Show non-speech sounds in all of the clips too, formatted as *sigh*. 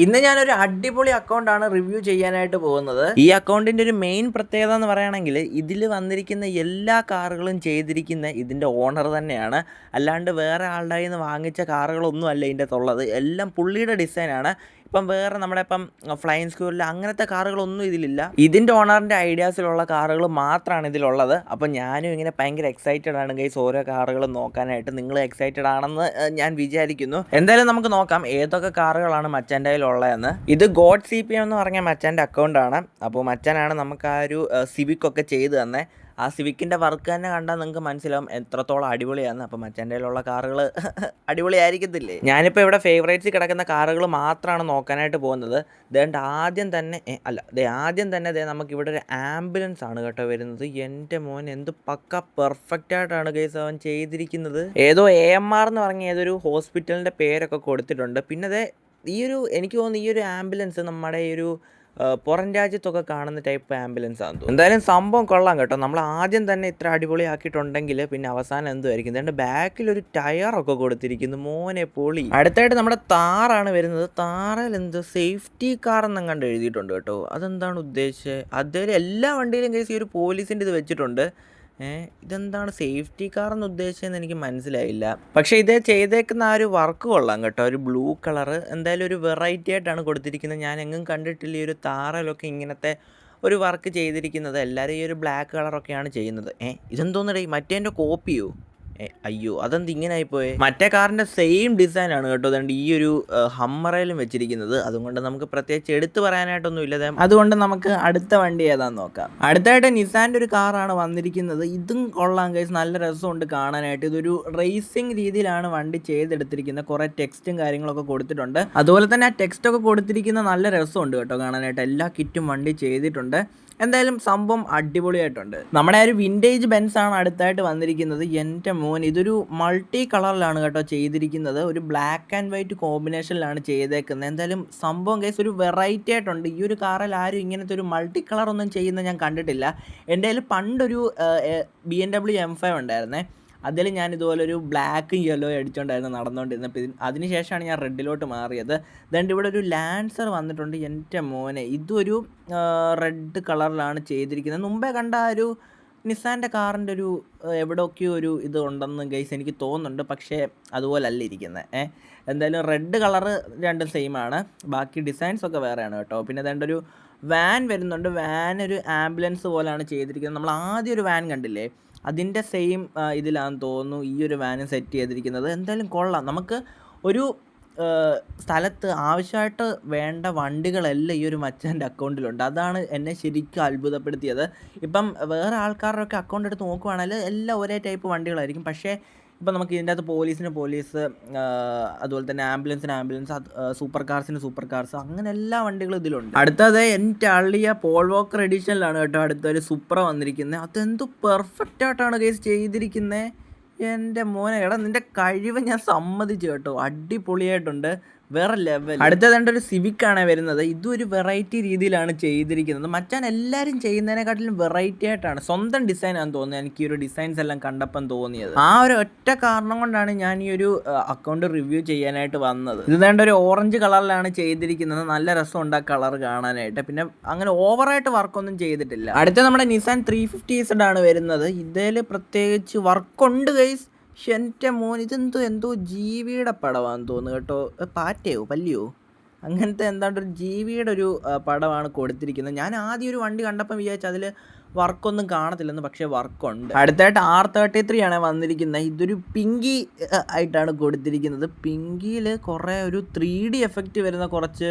ഇന്ന് ഞാനൊരു അടിപൊളി അക്കൗണ്ടാണ് റിവ്യൂ ചെയ്യാനായിട്ട് പോകുന്നത്. ഈ അക്കൗണ്ടിന്റെ ഒരു മെയിൻ പ്രത്യേകത എന്ന് പറയുകയാണെങ്കിൽ ഇതിൽ വന്നിരിക്കുന്ന എല്ലാ കാറുകളും ചെയ്തിരിക്കുന്ന ഇതിന്റെ ഓണർ തന്നെയാണ്. അല്ലാണ്ട് വേറെ ആളുടെ കയ്യിൽ നിന്ന് വാങ്ങിച്ച കാറുകളൊന്നും അല്ല ഇതിന്റെ എല്ലാം പുള്ളിയുടെ ഡിസൈനാണ് ഇപ്പം വേറെ നമ്മുടെ ഇപ്പം ഫ്ലൈൻ സ്കൂളിൽ അങ്ങനത്തെ കാറുകളൊന്നും ഇതിലില്ല. ഇതിന്റെ ഓണറിന്റെ ഐഡിയാസിലുള്ള കാറുകൾ മാത്രമാണ് ഇതിലുള്ളത്. അപ്പം ഞാനും ഇങ്ങനെ ഭയങ്കര എക്സൈറ്റഡ് ആണ് ഗൈസ് ഓരോ കാറുകൾ നോക്കാനായിട്ട്. നിങ്ങൾ എക്സൈറ്റഡ് ആണെന്ന് ഞാൻ വിചാരിക്കുന്നു. എന്തായാലും നമുക്ക് നോക്കാം ഏതൊക്കെ കാറുകളാണ് മച്ചാന്റെ കയ്യിലുള്ളതെന്ന് ഇത് ഗോഡ് സി പി എം എന്ന് പറഞ്ഞ മച്ചാന്റെ അക്കൗണ്ടാണ് അപ്പോൾ മച്ചാനാണ് നമുക്ക് ആ ഒരു സിവിക് ഒക്കെ ചെയ്ത് തന്നെ. ആ സിവിക്കിന്റെ വർക്ക് തന്നെ കണ്ടാൽ നിങ്ങൾക്ക് മനസ്സിലാവും എത്രത്തോളം അടിപൊളിയാണ് അപ്പം മച്ചാന്റെ കയ്യിലുള്ള കാറുകൾ അടിപൊളിയായിരിക്കത്തില്ലേ? ഞാനിപ്പോൾ ഇവിടെ ഫേവറേറ്റ്സിൽ കിടക്കുന്ന കാറുകൾ മാത്രമാണ് നോക്കാനായിട്ട് പോകുന്നത്. ദേണ്ട ആദ്യം തന്നെ അല്ല ദേ ആദ്യം തന്നെ ദേ നമുക്ക് ഇവിടെ ഒരു ആംബുലൻസ് ആണ് കേട്ടോ വരുന്നത്. എന്റെ മോൻ എന്ത് പക്ക പെർഫെക്റ്റ് ആയിട്ടാണ് കേസ് അവൻ ചെയ്തിരിക്കുന്നത്. ഏതോ എ എം ആർ എന്ന് പറഞ്ഞ ഏതൊരു ഹോസ്പിറ്റലിന്റെ പേരൊക്കെ കൊടുത്തിട്ടുണ്ട്. പിന്നെ ദേ ഈ ഒരു എനിക്ക് തോന്നുന്നു ഈ ഒരു ആംബുലൻസ് നമ്മുടെ ഈ ഒരു പുറം രാജ്യത്തൊക്കെ കാണുന്ന ടൈപ്പ് ആംബുലൻസ് ആണ് എന്തായാലും സംഭവം കൊള്ളാം കേട്ടോ. നമ്മൾ ആദ്യം തന്നെ ഇത്ര അടിപൊളിയാക്കിയിട്ടുണ്ടെങ്കിൽ പിന്നെ അവസാനം എന്തുമായിരിക്കും എന്താണ്ട് ബാക്കിൽ ഒരു ടയറൊക്കെ കൊടുത്തിരിക്കുന്നു മോനെ പൊളി. അടുത്തായിട്ട് നമ്മുടെ താറാണ് വരുന്നത്. താറിൽ എന്ത് സേഫ്റ്റി കാർ എന്നും കണ്ട് എഴുതിയിട്ടുണ്ട് കേട്ടോ. അതെന്താണ് ഉദ്ദേശിച്ചത് അതേ എല്ലാ വണ്ടിയിലും കേസ് ഈ ഒരു പോലീസിന്റെ ഇത് വെച്ചിട്ടുണ്ട്. ഇതെന്താണ്? സേഫ്റ്റി കാർ എന്ന് ഉദ്ദേശിച്ചതെന്ന് എനിക്ക് മനസ്സിലായില്ല. പക്ഷേ ഇത് ചെയ്തേക്കുന്ന ആ ഒരു വർക്ക് കൊള്ളാം കേട്ടോ. ഒരു ബ്ലൂ കളർ എന്തായാലും ഒരു വെറൈറ്റി ആയിട്ടാണ് കൊടുത്തിരിക്കുന്നത്. ഞാൻ എങ്ങും കണ്ടിട്ടില്ല ഈ ഒരു താറലൊക്കെ ഇങ്ങനത്തെ ഒരു വർക്ക് ചെയ്തിരിക്കുന്നത്. എല്ലാവരും ഈ ഒരു ബ്ലാക്ക് കളറൊക്കെയാണ് ചെയ്യുന്നത്. ഏഹ് ഇതെന്തോന്നിടേ? മറ്റേന്റെ കോപ്പിയോ? അയ്യോ അതെന്ത് ഇങ്ങനെ ആയിപ്പോയെ മറ്റേ കാറിന്റെ സെയിം ഡിസൈൻ ആണ് കേട്ടോ അതുകൊണ്ട് ഈ ഒരു ഹമ്മറയിലും വെച്ചിരിക്കുന്നത്. അതുകൊണ്ട് നമുക്ക് പ്രത്യേകിച്ച് എടുത്തു പറയാനായിട്ടൊന്നും ഇല്ല അതുകൊണ്ട് നമുക്ക് അടുത്ത വണ്ടി ഏതാന്ന് നോക്കാം. അടുത്തായിട്ട് നിസാന്റെ ഒരു കാറാണ് വന്നിരിക്കുന്നത്. ഇതും കൊള്ളാം കൈസ് നല്ല രസമുണ്ട് കാണാനായിട്ട്. ഇതൊരു റേസിംഗ് രീതിയിലാണ് വണ്ടി ചെയ്തെടുത്തിരിക്കുന്നത്. കുറേ ടെക്സ്റ്റും കാര്യങ്ങളൊക്കെ കൊടുത്തിട്ടുണ്ട്. അതുപോലെ തന്നെ ആ ടെക്സ്റ്റ് ഒക്കെ കൊടുത്തിരിക്കുന്ന നല്ല രസമുണ്ട് കേട്ടോ കാണാനായിട്ട്. എല്ലാ കിറ്റും വണ്ടി ചെയ്തിട്ടുണ്ട്. എന്തായാലും സംഭവം അടിപൊളിയായിട്ടുണ്ട്. നമ്മുടെ ആ ഒരു വിന്റേജ് ബെൻസ് ആണ് അടുത്തായിട്ട് വന്നിരിക്കുന്നത്. എന്റെ മോൻ ഇതൊരു മൾട്ടി കളറിലാണ് കേട്ടോ ചെയ്തിരിക്കുന്നത്. ഒരു ബ്ലാക്ക് ആൻഡ് വൈറ്റ് കോമ്പിനേഷനിലാണ് ചെയ്തേക്കുന്നത്. എന്തായാലും സംഭവം കേസ് ഒരു വെറൈറ്റി ആയിട്ടുണ്ട്. ഈ ഒരു കാറിൽ ആരും ഇങ്ങനത്തെ ഒരു മൾട്ടി കളർ ഒന്നും ചെയ്യുന്ന ഞാൻ കണ്ടിട്ടില്ല. എന്റെ കയ്യിൽ പണ്ടൊരു B M W M five ഉണ്ടായിരുന്നേ. അതിൽ ഞാൻ ഇതുപോലെ ഒരു ബ്ലാക്കും യെല്ലോയും അടിച്ചുകൊണ്ടായിരുന്നു നടന്നുകൊണ്ടിരുന്നത് അപ്പം അതിനുശേഷമാണ് ഞാൻ റെഡിലോട്ട് മാറിയത്. ദണ്ട് ഇവിടെ ഒരു ലാൻസർ വന്നിട്ടുണ്ട് എന്റെ മോനെ. ഇതൊരു റെഡ് കളറിലാണ് ചെയ്തിരിക്കുന്നത്. മുമ്പേ കണ്ട ഒരു നിസാന്റെ കാറിന്റെ ഒരു എവിടെയൊക്കെയോ ഒരു ഇത് ഉണ്ടെന്ന് ഗൈസ് എനിക്ക് തോന്നുന്നുണ്ട്. പക്ഷേ അതുപോലെ അല്ല ഇരിക്കുന്നത് ഏ എന്തായാലും റെഡ് കളറ് രണ്ടും സെയിമാണ് ബാക്കി ഡിസൈൻസ് ഒക്കെ വേറെയാണ് കേട്ടോ. പിന്നെ അതേണ്ട ഒരു വാൻ വരുന്നുണ്ട്. വാൻ ഒരു ആംബുലൻസ് പോലെയാണ് ചെയ്തിരിക്കുന്നത്. നമ്മൾ ആദ്യം ഒരു വാൻ കണ്ടില്ലേ? അതിന്റെ സെയിം ഇതിലാണെന്ന് തോന്നുന്നു ഈ ഒരു വാനും സെറ്റ് ചെയ്തിരിക്കുന്നത്. എന്തായാലും കൊള്ളാം. നമുക്ക് ഒരു സ്ഥലത്ത് ആവശ്യമായിട്ട് വേണ്ട വണ്ടികളെല്ലാം ഈ ഒരു മച്ചാന്റെ അക്കൗണ്ടിലുണ്ട്. അതാണ് എന്നെ ശരിക്കും അത്ഭുതപ്പെടുത്തിയത്. ഇപ്പം വേറെ ആൾക്കാരുടെ ഒക്കെ അക്കൗണ്ട് എടുത്ത് നോക്കുവാണെങ്കിൽ എല്ലാം ഒരേ ടൈപ്പ് വണ്ടികളായിരിക്കും. പക്ഷേ ഇപ്പം നമുക്ക് ഇതിന്റെ അകത്ത് പോലീസിന് പോലീസ് അതുപോലെ തന്നെ ആംബുലൻസിന് ആംബുലൻസ് സൂപ്പർ കാർസിന് സൂപ്പർ കാർസ് അങ്ങനെ എല്ലാ വണ്ടികളും ഇതിലുണ്ട്. അടുത്തത് എന്റെ അള്ളിയ പോൾ വോക്കർ എഡിഷനിലാണ് കേട്ടോ അടുത്തൊരു സൂപ്പർ വന്നിരിക്കുന്നത്. അതെന്ത് പെർഫെക്റ്റ് ആയിട്ടാണ് കേസ് ചെയ്തിരിക്കുന്നത് എന്റെ മോനെ എടാ നിന്റെ കഴിവ് ഞാൻ സമ്മതിച്ചു കേട്ടോ. അടിപൊളിയായിട്ടുണ്ട്. വേറെ ലെവൽ അടുത്തത് എന്റെ ഒരു സിവിക് ആണ് വരുന്നത്. ഇതും ഒരു വെറൈറ്റി രീതിയിലാണ് ചെയ്തിരിക്കുന്നത്. മച്ചാൻ എല്ലാവരും ചെയ്യുന്നതിനെക്കാട്ടിലും വെറൈറ്റി ആയിട്ടാണ്. സ്വന്തം ഡിസൈൻ ആണെന്ന് തോന്നുന്നത് എനിക്ക് ഈ ഒരു ഡിസൈൻസ് എല്ലാം കണ്ടപ്പം തോന്നിയത്. ആ ഒരു ഒറ്റ കാരണം കൊണ്ടാണ് ഞാൻ ഈ ഒരു അക്കൗണ്ട് റിവ്യൂ ചെയ്യാനായിട്ട് വന്നത്. ഇത് വേണ്ട ഒരു ഓറഞ്ച് കളറിലാണ് ചെയ്തിരിക്കുന്നത്. നല്ല രസമുണ്ട് ആ കളർ കാണാനായിട്ട്. പിന്നെ അങ്ങനെ ഓവറായിട്ട് വർക്കൊന്നും ചെയ്തിട്ടില്ല. അടുത്ത നമ്മുടെ നിസാൻ ത്രീ ഫിഫ്റ്റി ആണ് വരുന്നത്. ഇതിൽ പ്രത്യേകിച്ച് വർക്കുണ്ട് ഗൈസ് എന്റെ മോൻ ഇതെന്തോ എന്തോ ജീവിയുടെ പടമാണെന്ന് തോന്നുന്നു കേട്ടോ. പാറ്റയോ? പല്ലിയോ? അങ്ങനത്തെ എന്താണ്ട് ഒരു ജീവിയുടെ ഒരു പടമാണ് കൊടുത്തിരിക്കുന്നത്. ഞാൻ ആദ്യം ഒരു വണ്ടി കണ്ടപ്പം വിചാരിച്ചു അതിൽ വർക്കൊന്നും കാണത്തില്ലെന്ന് പക്ഷേ വർക്കുണ്ട്. അടുത്തായിട്ട് ആർ തേർട്ടി ത്രീ ആണ് വന്നിരിക്കുന്നത്. ഇതൊരു പിങ്കി ആയിട്ടാണ് കൊടുത്തിരിക്കുന്നത്. പിങ്കിയിൽ കുറേ ഒരു ത്രീ ഡി എഫക്റ്റ് വരുന്ന കുറച്ച്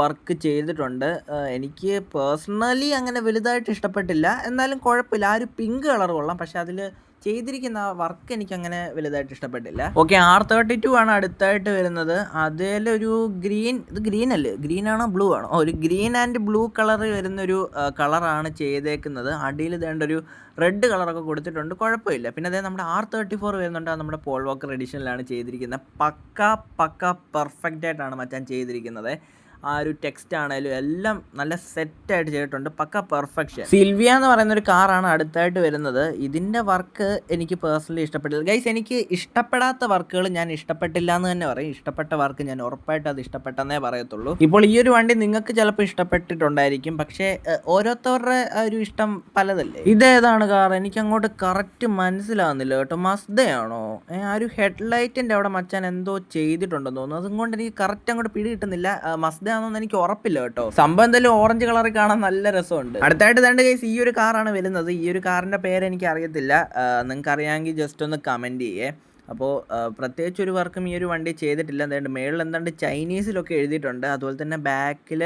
വർക്ക് ചെയ്തിട്ടുണ്ട്. എനിക്ക് പേഴ്സണലി അങ്ങനെ വലുതായിട്ട് ഇഷ്ടപ്പെട്ടില്ല. എന്നാലും കുഴപ്പമില്ല. ആ ഒരു പിങ്ക് കളർ കൊള്ളാം. പക്ഷേ അതിൽ ചെയ്തിരിക്കുന്ന വർക്ക് എനിക്ക് അങ്ങനെ വലുതായിട്ട് ഇഷ്ടപ്പെട്ടില്ല. ഓക്കെ ആർ തേർട്ടി ടു ആണ് അടുത്തായിട്ട് വരുന്നത്. അതിലൊരു ഗ്രീൻ ഇത് ഗ്രീൻ അല്ലേ? ഗ്രീൻ ആണോ ബ്ലൂ ആണോ? ഒരു ഗ്രീൻ ആൻഡ് ബ്ലൂ കളർ വരുന്നൊരു കളറാണ് ചെയ്തേക്കുന്നത്. അടിയിൽ വേണ്ട ഒരു റെഡ് കളറൊക്കെ കൊടുത്തിട്ടുണ്ട്. കുഴപ്പമില്ല. പിന്നെ അതേ നമ്മുടെ ആർ തേർട്ടി ഫോർ വരുന്നുണ്ട് നമ്മുടെ പോൾ വാക്കർ എഡിഷനിലാണ് ചെയ്തിരിക്കുന്നത്. പക്ക പക്ക പെർഫെക്റ്റ് ആയിട്ടാണ് മച്ചാൻ ചെയ്തിരിക്കുന്നത്. ആ ഒരു ടെക്സ്റ്റ് ആണെങ്കിലും എല്ലാം നല്ല സെറ്റായിട്ട് ചെയ്തിട്ടുണ്ട്. പക്ക പെർഫെക്ഷൻ സിൽവിയ എന്ന് പറയുന്ന ഒരു കാറാണ് അടുത്തായിട്ട് വരുന്നത്. ഇതിന്റെ വർക്ക് എനിക്ക് പേഴ്സണലി ഇഷ്ടപ്പെട്ടില്ല. ഗൈസ് എനിക്ക് ഇഷ്ടപ്പെടാത്ത വർക്കുകൾ ഞാൻ ഇഷ്ടപ്പെട്ടില്ല എന്ന് തന്നെ പറയും. ഇഷ്ടപ്പെട്ട വർക്ക് ഞാൻ ഉറപ്പായിട്ട് അത് ഇഷ്ടപ്പെട്ടെന്നേ പറയത്തുള്ളൂ. ഇപ്പോൾ ഈ ഒരു വണ്ടി നിങ്ങൾക്ക് ചിലപ്പോൾ ഇഷ്ടപ്പെട്ടിട്ടുണ്ടായിരിക്കും. പക്ഷേ ഓരോരുത്തവരുടെ ഒരു ഇഷ്ടം പലതല്ലേ? ഇതേതാണ് കാർ എനിക്ക് അങ്ങോട്ട് കറക്റ്റ് മനസ്സിലാവുന്നില്ല കേട്ടോ. മസ്തയാണോ ആ ഒരു ഹെഡ്ലൈറ്റിന്റെ അവിടെ മച്ചാൻ എന്തോ ചെയ്തിട്ടുണ്ടെന്ന് തോന്നുന്നു. അതുകൊണ്ട് എനിക്ക് കറക്റ്റ് അങ്ങോട്ട് പിടി കിട്ടുന്നില്ല. മസ്ത ആണെന്ന് എനിക്ക് ഉറപ്പില്ല കേട്ടോ. സംഭവം എന്തായാലും ഓറഞ്ച് കളറിൽ കാണാൻ നല്ല രസമുണ്ട്. അടുത്തായിട്ട് രണ്ട് കേസ് ഈ ഒരു കാറാണ് വരുന്നത്. ഈ ഒരു കാറിന്റെ പേര് എനിക്ക് അറിയത്തില്ല. നിങ്ങൾക്ക് അറിയാമെങ്കിൽ ജസ്റ്റ് ഒന്ന് കമന്റ് ചെയ്യേ. അപ്പോൾ പ്രത്യേകിച്ച് ഒരു വർക്കും ഈ ഒരു വണ്ടി ചെയ്തിട്ടില്ല. എന്തായാലും മേളിൽ എന്താണ്ട് ചൈനീസിലൊക്കെ എഴുതിയിട്ടുണ്ട്. അതുപോലെ തന്നെ ബാക്കിൽ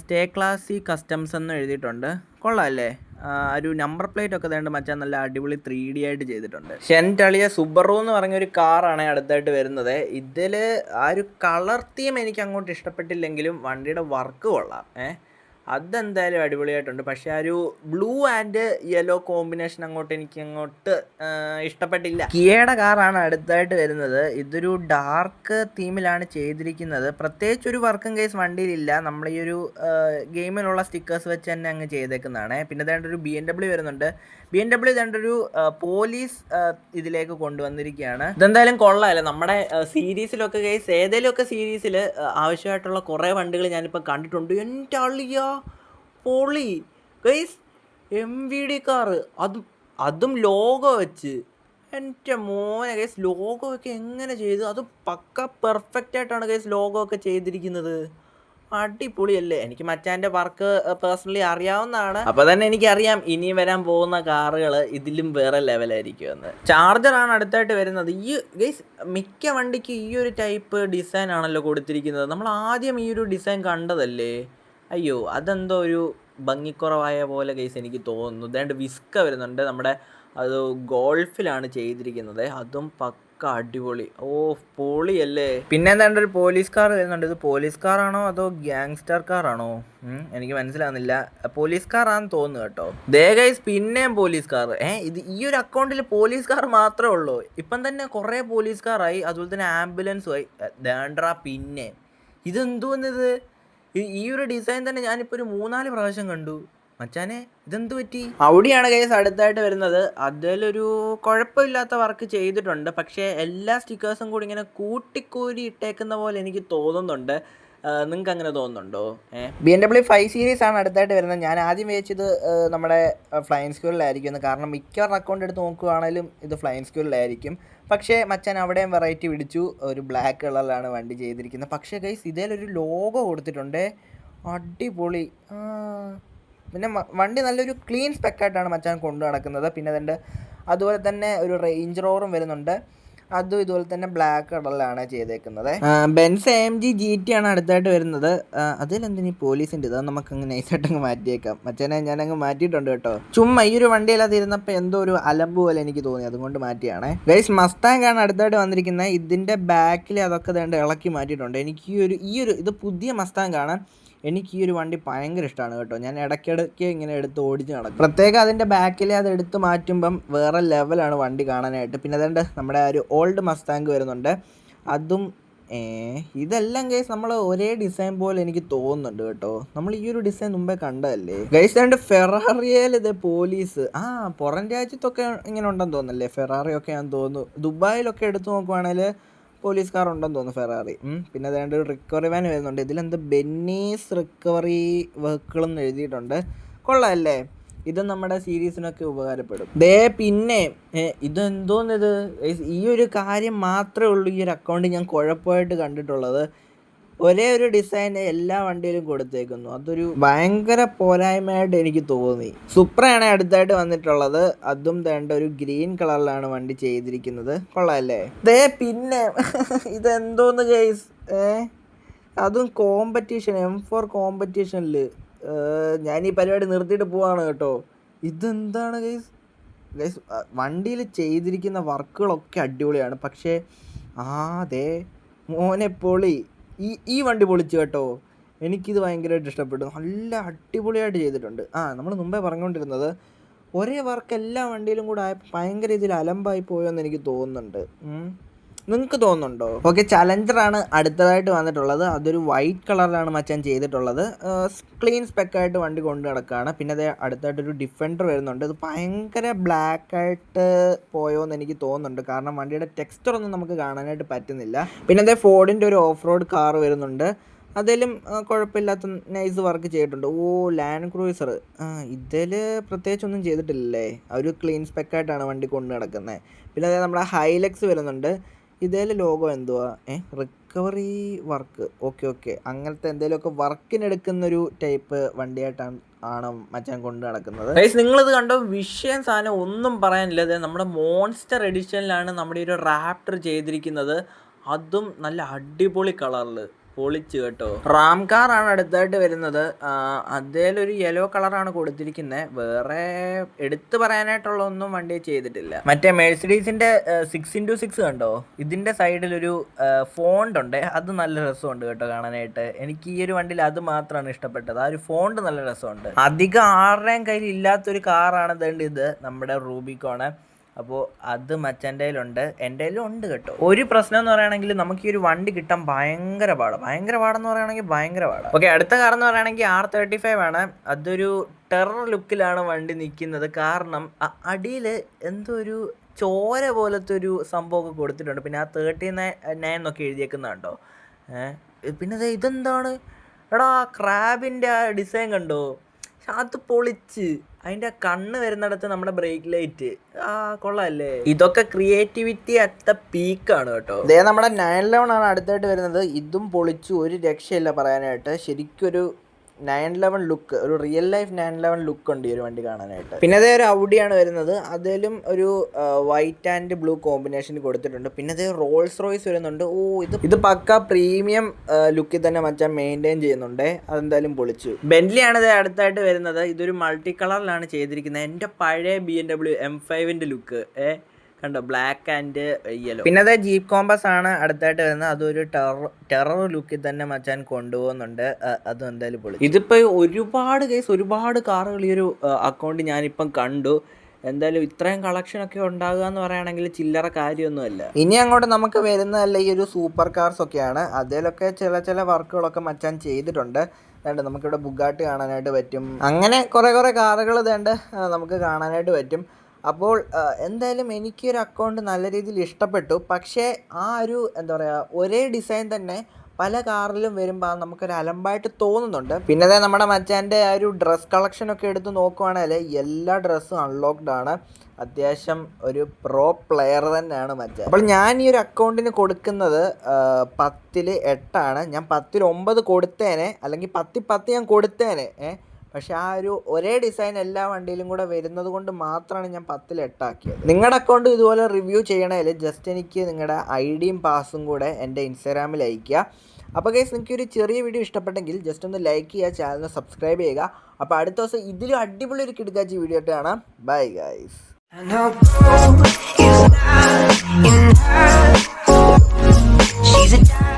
സ്റ്റേ ക്ലാസി കസ്റ്റംസ് എന്ന് എഴുതിയിട്ടുണ്ട്. കൊള്ളാമല്ലേ ആ, ഒരു നമ്പർ പ്ലേറ്റ് ഒക്കെ വേണ്ട മച്ചാൻ നല്ല അടിപൊളി ത്രീ ഡി ആയിട്ട് ചെയ്തിട്ടുണ്ട്. ഷെന്റളിയ സുബറു എന്ന് പറഞ്ഞ ഒരു കാറാണ് അടുത്തായിട്ട് വരുന്നത്. ഇതിൽ ആ ഒരു കളർ തീം എനിക്ക് അങ്ങോട്ട് ഇഷ്ടപ്പെട്ടില്ലെങ്കിലും വണ്ടിയുടെ വർക്ക് കൊള്ളാം. ഏഹ് അതെന്തായാലും അടിപൊളിയായിട്ടുണ്ട്. പക്ഷേ ആ ഒരു ബ്ലൂ ആൻഡ് യെല്ലോ കോമ്പിനേഷൻ അങ്ങോട്ട് എനിക്ക് അങ്ങോട്ട് ഇഷ്ടപ്പെട്ടില്ല. കിയയുടെ കാറാണ് അടുത്തായിട്ട് വരുന്നത്. ഇതൊരു ഡാർക്ക് തീമിലാണ് ചെയ്തിരിക്കുന്നത്. പ്രത്യേകിച്ച് ഒരു വർക്കും കേസ് വണ്ടിയിലില്ല. നമ്മൾ ഈ ഒരു ഗെയിമിലുള്ള സ്റ്റിക്കേഴ്സ് വെച്ച് തന്നെ അങ്ങ് ചെയ്തേക്കുന്നതാണ്. പിന്നെ ഇതേണ്ട ഒരു ബി എം ഡബ്ല്യു വരുന്നുണ്ട്. ബി എം ഡബ്ല്യു ഇതേണ്ട ഒരു പോലീസ് ഇതിലേക്ക് കൊണ്ടുവന്നിരിക്കുകയാണ്. ഇതെന്തായാലും കൊള്ളാമല്ലോ നമ്മുടെ സീരീസിലൊക്കെ കേസ് ഏതെങ്കിലുമൊക്കെ സീരീസിൽ ആവശ്യമായിട്ടുള്ള കുറേ വണ്ടികൾ ഞാനിപ്പോൾ കണ്ടിട്ടുണ്ട്. എന്റെ അള്ളിയ പൊളി. Guys M V D car അതും അതും ലോഗോ വെച്ച്. എന്റെ മോനെ കേസ് ലോഗോ ഒക്കെ എങ്ങനെ ചെയ്തു? അത് പക്ക പെർഫെക്റ്റ് ആയിട്ടാണ് ഗൈസ് ലോഗോ ഒക്കെ ചെയ്തിരിക്കുന്നത്. അടിപൊളിയല്ലേ? എനിക്ക് മച്ചാന്റെ വർക്ക് പേഴ്സണലി അറിയാവുന്നതാണ്. അപ്പൊ തന്നെ എനിക്കറിയാം ഇനി വരാൻ പോകുന്ന കാറുകൾ ഇതിലും വേറെ ലെവലായിരിക്കും എന്ന് ചാർജറാണ് അടുത്തായിട്ട് വരുന്നത്. ഈ ഗൈസ് മിക്ക വണ്ടിക്ക് ഈ ഒരു ടൈപ്പ് ഡിസൈൻ ആണല്ലോ കൊടുത്തിരിക്കുന്നത്. നമ്മൾ ആദ്യം ഈ ഒരു ഡിസൈൻ കണ്ടതല്ലേ? അയ്യോ അതെന്തോ ഒരു ഭംഗിക്കുറവായ പോലെ കേസ് എനിക്ക് തോന്നുന്നു. ഇതാണ്ട് വിസ്ക വരുന്നുണ്ട്. നമ്മുടെ അത് ഗോൾഫിലാണ് ചെയ്തിരിക്കുന്നത്. അതും പക്ക അടിപൊളി. ഓ പൊളിയല്ലേ? പിന്നെ എന്താണ്ട് ഒരു പോലീസ് കാർ വരുന്നുണ്ട്. ഇത് പോലീസ് കാറാണോ അതോ ഗ്യാങ്സ്റ്റർ കാറാണോ എനിക്ക് മനസ്സിലാകുന്നില്ല പോലീസ് കാറാന്ന് തോന്നുന്നു കേട്ടോ. ദേ പിന്നെയും പോലീസ് കാർ ഏ ഇത് ഈ ഒരു അക്കൗണ്ടിൽ പോലീസ് കാർ മാത്രമേ ഉള്ളൂ. ഇപ്പം തന്നെ കുറേ പോലീസ് കാറായി അതുപോലെ തന്നെ ആംബുലൻസും ആയി. ദേണ്ട്ര പിന്നെ. ഇതെന്തോന്നിത് ഈ ഒരു ഡിസൈൻ തന്നെ ഞാനിപ്പോൾ ഒരു മൂന്നാൽ പ്രാവശ്യം കണ്ടു. മച്ചാനെ ഇതെന്ത് പറ്റി? അവിടെയാണ് കേസ് അടുത്തായിട്ട് വരുന്നത്. അതിലൊരു കുഴപ്പമില്ലാത്ത വർക്ക് ചെയ്തിട്ടുണ്ട്. പക്ഷേ എല്ലാ സ്റ്റിക്കേഴ്സും കൂടി ഇങ്ങനെ കൂട്ടിക്കൂരി ഇട്ടേക്കുന്ന പോലെ എനിക്ക് തോന്നുന്നുണ്ട്. നിങ്ങൾക്ക് അങ്ങനെ തോന്നുന്നുണ്ടോ? B M W five series ആണ് അടുത്തായിട്ട് വരുന്നത്. ഞാൻ ആദ്യം വിചാരിച്ചത് നമ്മുടെ ഫ്ലൈൻ സ്കൂളിലായിരിക്കും എന്ന്. കാരണം മിക്കവാറും അക്കൗണ്ട് എടുത്ത് നോക്കുകയാണെങ്കിലും ഇത് ഫ്ലൈൻ സ്കൂളിലായിരിക്കും. പക്ഷേ മച്ചാൻ അവിടെയും വെറൈറ്റി പിടിച്ചു. ഒരു ബ്ലാക്ക് കളറിലാണ് വണ്ടി ചെയ്തിരിക്കുന്നത്. പക്ഷേ ഗൈസ് ഇതിലൊരു ലോഗോ കൊടുത്തിട്ടുണ്ട്. അടിപൊളി. ആ. പിന്നെ വണ്ടി നല്ലൊരു ക്ലീൻ സ്പെക്കായിട്ടാണ് മച്ചാൻ കൊണ്ടു നടക്കുന്നത്. പിന്നെ അതിന്റെ അതുപോലെ തന്നെ ഒരു റേഞ്ച് റോറും വരുന്നുണ്ട്. അതും ഇതുപോലെ തന്നെ ബ്ലാക്ക് കളറിലാണ് ചെയ്തേക്കുന്നത്. Benz M G G T ആണ് അടുത്തായിട്ട് വരുന്നത്. അതിലെന്തിനീ പോലീസിന്റെ ഇതാണ് നമുക്ക് അങ്ങ് നൈസായിട്ട് അങ്ങ് മാറ്റിയേക്കാം. മച്ചാനെ ഞാൻ അങ്ങ് മാറ്റിയിട്ടുണ്ട് കേട്ടോ. ചുമ്മാ ഈ ഒരു വണ്ടിയിലത് ഇരുന്നപ്പോൾ എന്തോ ഒരു അലമ്പ് പോലെ എനിക്ക് തോന്നി. അതുകൊണ്ട് മാറ്റിയാണ്. ഗൈസ് മസ്താങ് ആണ് അടുത്തായിട്ട് വന്നിരിക്കുന്നത്. ഇതിന്റെ ബാക്കിൽ അതൊക്കെ ഇളക്കി മാറ്റിയിട്ടുണ്ട്. എനിക്ക് ഈ ഒരു ഈ ഒരു ഇത് പുതിയ മസ്താങ് ആണ്. എനിക്ക് ഈ ഒരു വണ്ടി ഭയങ്കര ഇഷ്ടമാണ് കേട്ടോ. ഞാൻ ഇടയ്ക്കിടയ്ക്ക് ഇങ്ങനെ എടുത്ത് ഓടിച്ച് നടക്കും. പ്രത്യേകം അതിന്റെ ബാക്കിൽ അത് എടുത്ത് മാറ്റുമ്പം വേറെ ലെവലാണ് വണ്ടി കാണാനായിട്ട്. പിന്നെ അതുകൊണ്ട് നമ്മുടെ ഒരു ഓൾഡ് മസ്താങ്ക് വരുന്നുണ്ട്. അതും ഇതെല്ലാം ഗൈസ് നമ്മൾ ഒരേ ഡിസൈൻ പോലെ എനിക്ക് തോന്നുന്നുണ്ട് കേട്ടോ. നമ്മൾ ഈ ഒരു ഡിസൈൻ മുമ്പേ കണ്ടതല്ലേ? ഗൈസ് രണ്ട് ഫെറാറിയയിൽ ഇത് പോലീസ് ആ പുറം രാജ്യത്തൊക്കെ ഇങ്ങനെ ഉണ്ടെന്ന് തോന്നുന്നല്ലേ? ഫെറാറിയൊക്കെ ഞാൻ തോന്നുന്നു. ദുബായിലൊക്കെ എടുത്തു നോക്കുവാണെങ്കിൽ പോലീസ് കാർ ഉണ്ടെന്ന് തോന്നുന്നു ഫെറാറി. പിന്നെ അതുകൊണ്ട് ഒരു റിക്കവറി വാൻ വരുന്നുണ്ട്. ഇതിലെന്ത് ബെന്നീസ് റിക്കവറി വെഹിക്കിൾ എന്ന് എഴുതിയിട്ടുണ്ട്. കൊള്ളാമല്ലേ ഇത് നമ്മുടെ സീരീസിനൊക്കെ ഉപകാരപ്പെടും. ദേ പിന്നെ ഇതെന്തോന്നിത്? ഈ ഒരു കാര്യം മാത്രമേ ഉള്ളൂ ഈ ഒരു അക്കൗണ്ട് ഞാൻ കുഴപ്പമായിട്ട് കണ്ടിട്ടുള്ളത്. ഒരേ ഒരു ഡിസൈൻ എല്ലാ വണ്ടിയിലും കൊടുത്തേക്കുന്നു. അതൊരു ഭയങ്കര പോരായ്മയായിട്ട് എനിക്ക് തോന്നി. സുപ്രയാണ് അടുത്തായിട്ട് വന്നിട്ടുള്ളത്. അതും തേണ്ട ഒരു ഗ്രീൻ കളറിലാണ് വണ്ടി ചെയ്തിരിക്കുന്നത്. കൊള്ളാല്ലേ? ദേ പിന്നെ *laughs* ഇതെന്തോന്ന് ഗൈസ് ഏ? അതും കോമ്പറ്റീഷൻ എം ഫോർ കോമ്പറ്റീഷനിൽ ഞാൻ ഈ പരിപാടി നിർത്തിയിട്ട് പോവാണ് കേട്ടോ. ഇതെന്താണ് ഗൈസ് ഗൈസ് വണ്ടിയിൽ ചെയ്തിരിക്കുന്ന വർക്കുകളൊക്കെ അടിപൊളിയാണ്. പക്ഷേ ആ അതെ മോനെ പൊളി. ഈ ഈ വണ്ടി പൊളിച്ചു കേട്ടോ. എനിക്കിത് ഭയങ്കരമായിട്ട് ഇഷ്ടപ്പെട്ടു. നല്ല അടിപൊളിയായിട്ട് ചെയ്തിട്ടുണ്ട്. ആ നമ്മൾ മുമ്പേ പറഞ്ഞുകൊണ്ടിരുന്നത് ഒരേ വർക്ക് എല്ലാ വണ്ടിയിലും കൂടെ ആയപ്പോൾ ഭയങ്കര ഇതിൽ അലമ്പായി പോയോ എന്ന് എനിക്ക് തോന്നുന്നുണ്ട്. നിങ്ങൾക്ക് തോന്നുന്നുണ്ടോ? ഓക്കെ ചലഞ്ചറാണ് അടുത്തതായിട്ട് വന്നിട്ടുള്ളത്. അതൊരു വൈറ്റ് കളറിലാണ് മച്ചാൻ ചെയ്തിട്ടുള്ളത്. ക്ലീൻ സ്പെക്കായിട്ട് വണ്ടി കൊണ്ട് നടക്കുകയാണ് പിന്നെ അത് അടുത്തായിട്ടൊരു ഡിഫൻഡർ വരുന്നുണ്ട്. ഇത് ഭയങ്കര ബ്ലാക്ക് ആയിട്ട് പോയോ എന്ന് എനിക്ക് തോന്നുന്നുണ്ട്. കാരണം വണ്ടിയുടെ ടെക്സ്ചർ ഒന്നും നമുക്ക് കാണാനായിട്ട് പറ്റുന്നില്ല. പിന്നെ അതേ ഫോർഡിന്റെ ഒരു ഓഫ് റോഡ് കാർ വരുന്നുണ്ട്. അതിലും കുഴപ്പമില്ലാത്ത നൈസ് വർക്ക് ചെയ്തിട്ടുണ്ട്. ഓ ലാൻഡ് ക്രൂയിസർ ഇതിൽ പ്രത്യേകിച്ചൊന്നും ചെയ്തിട്ടില്ലല്ലേ? ആ ഒരു ക്ലീൻ സ്പെക്കായിട്ടാണ് വണ്ടി കൊണ്ട് നടക്കുന്നത് പിന്നെ അതായത് നമ്മുടെ ഹൈലക്സ് വരുന്നുണ്ട്. ഇതിൽ ലോഗോ എന്തുവാ? ഏ റിക്കവറി വർക്ക് ഓക്കെ ഓക്കെ അങ്ങനത്തെ എന്തെങ്കിലുമൊക്കെ വർക്കിനെടുക്കുന്നൊരു ടൈപ്പ് വണ്ടിയായിട്ടാണ് ആണ് മച്ചാൻ കൊണ്ട് നടക്കുന്നത്? നിങ്ങളിത് കണ്ടോ? വിഷയം സാധനം ഒന്നും പറയാനില്ല. ഇത് നമ്മുടെ മോൺസ്റ്റർ എഡിഷനിലാണ് നമ്മുടെ ഒരു റാപ്റ്റർ ചെയ്തിരിക്കുന്നത്. അതും നല്ല അടിപൊളി കളറിൽ പൊളിച്ച് കേട്ടോ. റാം കാർ ആണ് അടുത്തായിട്ട് വരുന്നത്. അതിലൊരു യെല്ലോ കളറാണ് കൊടുത്തിരിക്കുന്നത്. വേറെ എടുത്തു പറയാനായിട്ടുള്ള ഒന്നും വണ്ടി ചെയ്തിട്ടില്ല. മറ്റേ മെഴ്സിഡീസിന്റെ സിക്സ് ഇന്റു സിക്സ് കണ്ടോ? ഇതിന്റെ സൈഡിൽ ഒരു ഫോണ്ട് ഉണ്ട്. അത് നല്ല രസമുണ്ട് കേട്ടോ കാണാനായിട്ട്. എനിക്ക് ഈ ഒരു വണ്ടിയിൽ അത് മാത്രമാണ് ഇഷ്ടപ്പെട്ടത്. ആ ഒരു ഫോണ്ട് നല്ല രസമുണ്ട്. അധികം ആരുടെയും കയ്യിൽ ഇല്ലാത്തൊരു കാറാണ് ഇത്. നമ്മുടെ റൂബിക്കോണ് അപ്പോൾ അത് മച്ചന്റെ കയ്യിലുണ്ട് എന്റെ കയ്യിലും ഉണ്ട് കേട്ടോ. ഒരു പ്രശ്നം എന്ന് പറയുകയാണെങ്കിൽ നമുക്ക് ഈ ഒരു വണ്ടി കിട്ടാൻ ഭയങ്കര പാടാണ് ഭയങ്കര പാടെന്ന് പറയുകയാണെങ്കിൽ ഭയങ്കര പാടാണ് ഓക്കെ അടുത്ത കാർ എന്ന് പറയുകയാണെങ്കിൽ ആർ തേർട്ടി ഫൈവ് ആണ്. അതൊരു ടെറർ ലുക്കിലാണ് വണ്ടി നിൽക്കുന്നത്. കാരണം അടിയിൽ എന്തോ ഒരു ചോര പോലത്തെ ഒരു സംഭവമൊക്കെ കൊടുത്തിട്ടുണ്ട്. പിന്നെ ആ തേർട്ടി നയൻ നയൻ എന്നൊക്കെ എഴുതിയേക്കുന്നുണ്ടോ ഏഹ് പിന്നെ ഇതെന്താണ്? എടാ ക്രാബിന്റെ ആ ഡിസൈൻ കണ്ടോ? അത് പൊളിച്ച്. അതിന്റെ കണ്ണ് വരുന്നിടത്ത് നമ്മുടെ ബ്രേക്ക് ലൈറ്റ് ആ കൊള്ളാല്ലേ? ഇതൊക്കെ ക്രിയേറ്റിവിറ്റി അറ്റ് ദ പീക്കാണ് കേട്ടോ. ഇതേ നമ്മുടെ നയൻ ലെവൻ ആണ് അടുത്തായിട്ട് വരുന്നത്. ഇതും പൊളിച്ചു. ഒരു രക്ഷയില്ല പറയാനായിട്ട്. ശരിക്കൊരു നയൻ ലെവൻ ലുക്ക് ഒരു real life nine eleven look ഉണ്ട് ഈ ഒരു വണ്ടി കാണാനായിട്ട്. പിന്നെ അതേ ഒരു ഔഡിയാണ് വരുന്നത്. അതിലും ഒരു വൈറ്റ് ആൻഡ് ബ്ലൂ കോമ്പിനേഷൻ കൊടുത്തിട്ടുണ്ട്. പിന്നെ അതേ റോൾസ് റോയ്സ് വരുന്നുണ്ട്. ഓ ഇത് ഇത് പക്ക പ്രീമിയം ലുക്കിൽ തന്നെ മച്ചാൻ മെയിന്റെയിൻ ചെയ്യുന്നുണ്ട്. അതെന്തായാലും പൊളിച്ചു. ബെൻലിയാണ് ആണ് ഇത് അടുത്തായിട്ട് വരുന്നത്. ഇതൊരു മൾട്ടി കളറിലാണ് ചെയ്തിരിക്കുന്നത്. എന്റെ പഴയ ബി എം ഡബ്ല്യു എം ഫൈവിന്റെ ലുക്ക് ഏ? കണ്ടോ ബ്ലാക്ക് ആൻഡ് യെല്ലോ പിന്നെ അതായത് ജീപ്പ് കോമ്പസ് ആണ് അടുത്തായിട്ട് വരുന്നത്. അതൊരു ടെറർ ടെറർ ലുക്കിൽ തന്നെ മച്ചാൻ കൊണ്ടുപോകുന്നുണ്ട്. അത് എന്തായാലും പൊളി ഇതിപ്പോ ഒരുപാട് കേസ് ഒരുപാട് കാറുകൾ ഈ ഒരു അക്കൗണ്ട് ഞാനിപ്പം കണ്ടു. എന്തായാലും ഇത്രയും കളക്ഷൻ ഒക്കെ ഉണ്ടാകുക എന്ന് പറയുകയാണെങ്കിൽ ചില്ലറ കാര്യമൊന്നുമല്ല. ഇനി അങ്ങോട്ട് നമുക്ക് വരുന്നതല്ല ഈ ഒരു സൂപ്പർ കാർസ് ഒക്കെയാണ്. അതിലൊക്കെ ചില ചില വർക്കുകളൊക്കെ മച്ചാൻ ചെയ്തിട്ടുണ്ട്. വേണ്ട നമുക്കിവിടെ ബുഗാട്ട് കാണാനായിട്ട് പറ്റും. അങ്ങനെ കുറേ കുറേ കാറുകൾ വേണ്ട നമുക്ക് കാണാനായിട്ട് പറ്റും. അപ്പോൾ എന്തായാലും എനിക്കൊരു അക്കൗണ്ട് നല്ല രീതിയിൽ ഇഷ്ടപ്പെട്ടു. പക്ഷേ ആ ഒരു എന്താ പറയുക ഒരേ ഡിസൈൻ തന്നെ പല കാറിലും വരുമ്പോൾ നമുക്കൊരു അലമ്പായിട്ട് തോന്നുന്നുണ്ട്. പിന്നെ നമ്മുടെ മച്ചാന്റെ ആ ഒരു ഡ്രസ് കളക്ഷനൊക്കെ എടുത്ത് നോക്കുവാണെങ്കിൽ എല്ലാ ഡ്രസ്സും അൺലോക്ക്ഡ് ആണ്. അത്യാവശ്യം ഒരു പ്രോ പ്ലെയർ തന്നെയാണ് മച്ചാൻ. അപ്പോൾ ഞാൻ ഈ ഒരു അക്കൗണ്ടിന് കൊടുക്കുന്നത് പത്തിൽ എട്ടാണ്. ഞാൻ പത്തിൽ ഒമ്പത് കൊടുത്തേനെ അല്ലെങ്കിൽ പത്തിൽ പത്ത് ഞാൻ കൊടുത്തേനെ ഏ. പക്ഷെ ആ ഒരു ഒരേ ഡിസൈൻ എല്ലാ വണ്ടിയിലും കൂടെ വരുന്നത് കൊണ്ട് മാത്രമാണ് ഞാൻ പത്തിൽ എട്ടാക്കിയത്. നിങ്ങളുടെ അക്കൗണ്ട് ഇതുപോലെ റിവ്യൂ ചെയ്യണേൽ ജസ്റ്റ് എനിക്ക് നിങ്ങളുടെ ഐഡിയും പാസും കൂടെ എന്റെ ഇൻസ്റ്റാഗ്രാമിൽ അയക്കുക അപ്പോൾ കേസ് നിങ്ങൾക്ക് ഒരു ചെറിയ വീഡിയോ ഇഷ്ടപ്പെട്ടെങ്കിൽ ജസ്റ്റ് ഒന്ന് ലൈക്ക് ചെയ്യുക ചാനൽ സബ്സ്ക്രൈബ് ചെയ്യുക. അപ്പോൾ അടുത്ത ദിവസം ഇതിലും അടിപൊളി ഒരു കിടക്കാച്ചി വീഡിയോ ആയിട്ട് കാണാം. Bye guys She's a